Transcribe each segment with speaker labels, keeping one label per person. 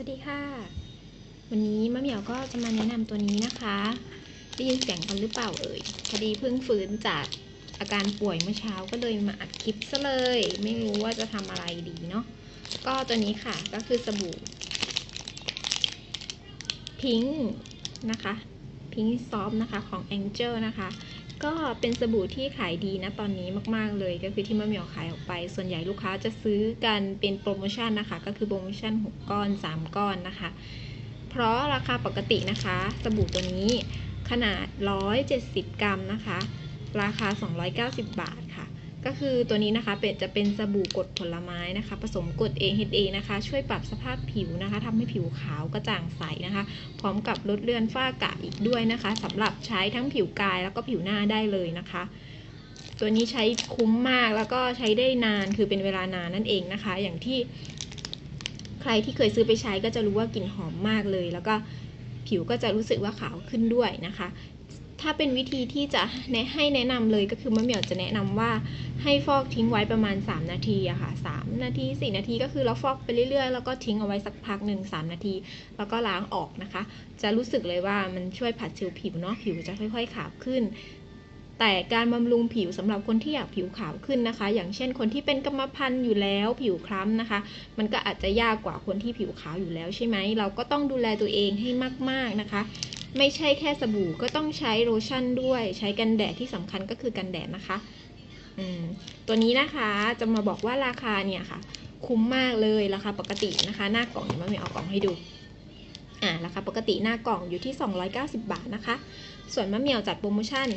Speaker 1: วัสดีค่ะ วันนี้มะเหมียวก็จะมาแนะนำตัวนี้นะคะได้ยินเสียงกันหรือเปล่าเอ่ยพอดีเพิ่งฟื้นจากอาการป่วยเมื่อเช้าก็เลยมาอัดคลิปซะเลย ไม่รู้ว่าจะทำอะไรดีเนาะก็ตัวนี้ค่ะก็คือสบู่พิงค์นะคะพิงค์ซอฟนะคะของ Angel นะคะ ก็เป็นสบู่ที่ขายดีนะตอนนี้มากๆเลยก็คือที่มะเหมียวขายออกไป ส่วนใหญ่ลูกค้าจะซื้อกันเป็นโปรโมชั่นนะคะ ก็คือโปรโมชั่น 6 ก้อน 3 ก้อนนะคะ เพราะราคาปกตินะคะ สบู่ตัวนี้ขนาด 170 กรัมนะคะ ราคา 290 บาท ก็คือตัวนี้นะคะเป็นจะเป็นสบู่กดผลไม้นะคะ ผสมกด AHA นะคะ ช่วยปรับสภาพผิวนะคะทำให้ผิวขาวกระจ่างใสนะคะ พร้อมกับลดเลือนฝ้ากระอีกด้วยนะคะสำหรับใช้ทั้งผิวกายแล้วก็ผิวหน้าได้เลยนะคะ ตัวนี้ใช้คุ้มมากแล้วก็ใช้ได้นานคือเป็นเวลานานนั่นเองนะคะ อย่างที่ใครที่เคยซื้อไปใช้ก็จะรู้ว่ากลิ่นหอมมากเลย แล้วก็ผิวก็จะรู้สึกว่าขาวขึ้นด้วยนะคะ ถ้าเป็นวิธีที่จะแนะให้แนะนำเลยก็คือมะเหมี่ยวจะแนะนำว่าให้ฟอกทิ้งไว้ประมาณ 3 นาทีอะค่ะ3นาที 4 นาทีก็คือเราฟอกไปเรื่อยๆ แล้วก็ทิ้งเอาไว้สักพักหนึ่ง3นาที แล้วก็ล้างออกนะคะ จะรู้สึกเลยว่ามันช่วยผัดเซลล์ผิวเนาะผิวจะค่อยๆขาวขึ้น แต่การบำรุงผิวสำหรับคนที่อยากผิวขาวขึ้นนะคะ อย่างเช่นคนที่เป็นกรรมพันธุ์อยู่แล้วผิวคล้ำนะคะ มันก็อาจจะยากกว่าคนที่ผิวขาวอยู่แล้วใช่ไหมเราก็ต้องดูแลตัวเองให้มาก ๆนะคะ ไม่ใช่แค่สบู่ก็ต้องใช้โลชั่นด้วย ใช้กันแดดที่สำคัญก็คือกันแดดนะคะตัวนี้นะคะจะมาบอกว่าราคาเนี่ยค่ะ คุ้มมากเลยราคาปกตินะคะ หน้ากล่องเดี๋ยวมาเมีเอากล่องให้ดูอ่าราคาปกติหน้ากล่องอยู่ที่ 290 บาทนะคะ ส่วนมะเหมียวจัดโปรโมชั่น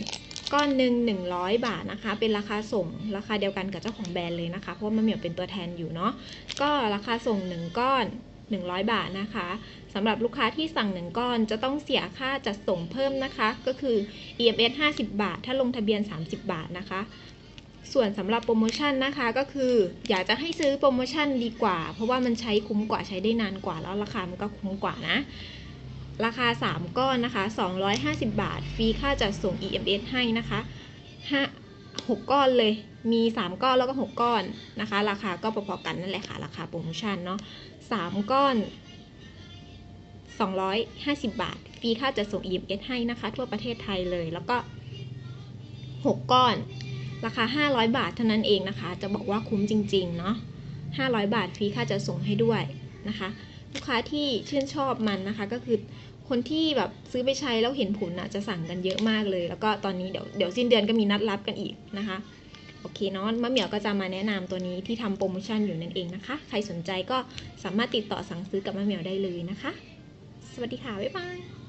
Speaker 1: ก้อนหนึ่ง100 บาทนะคะ เป็นราคาส่งราคาเดียวกันกับเจ้าของแบรนด์เลยนะคะ เพราะว่ามะเหมียวเป็นตัวแทนอยู่เนาะก็ราคาส่ง 1 ก้อน 100 บาทนะคะสำหรับลูกค้าที่สั่ง 1 ก้อนจะต้องเสียค่าจัดส่งเพิ่มนะคะ ก็คือ EMS 50 บาท ถ้าลงทะเบียน 30 บาทนะคะ ส่วนสำหรับโปรโมชั่นนะคะก็คืออยากจะให้ซื้อโปรโมชั่นดีกว่า เพราะว่ามันใช้คุ้มกว่าใช้ได้นานกว่าแล้วราคามันก็คุ้มกว่านะราคา 3 ก้อนนะคะ 250 บาท ฟรีค่าจัดส่ง EMS ให้นะคะ5 6 ก้อนเลย มี 3 ก้อนแล้วก็ 6 ก้อนนะคะ ราคาก็พอๆกันนั่นแหละค่ะ ราคาโปรโมชั่นเนาะ3 ก้อน 250 บาท ฟรีค่าจัดส่ง EMS ให้นะคะ ทั่วประเทศไทยเลย แล้วก็ 6 ก้อน ราคา 500 บาทเท่านั้นเองนะคะ จะบอกว่าคุ้มจริงๆ เนาะ500 บาท ฟรีค่าจัดส่งให้ด้วยนะคะ ลูกค้าที่ชื่นชอบมันนะคะ ก็คือคนที่แบบซื้อไปใช้แล้วเห็นผลนะจะสั่งกันเยอะมากเลย แล้วก็ตอนนี้เดี๋ยวเดี๋ยวสิ้นเดือนก็มีนัดรับกันอีกนะคะ โอเคเนาะมะเหมียวก็จะมาแนะนำตัวนี้ที่ทำโปรโมชั่นอยู่นั่นเองนะคะ ใครสนใจก็สามารถติดต่อสั่งซื้อกับมะเหมียวได้เลยนะคะ สวัสดีค่ะ บ๊ายบาย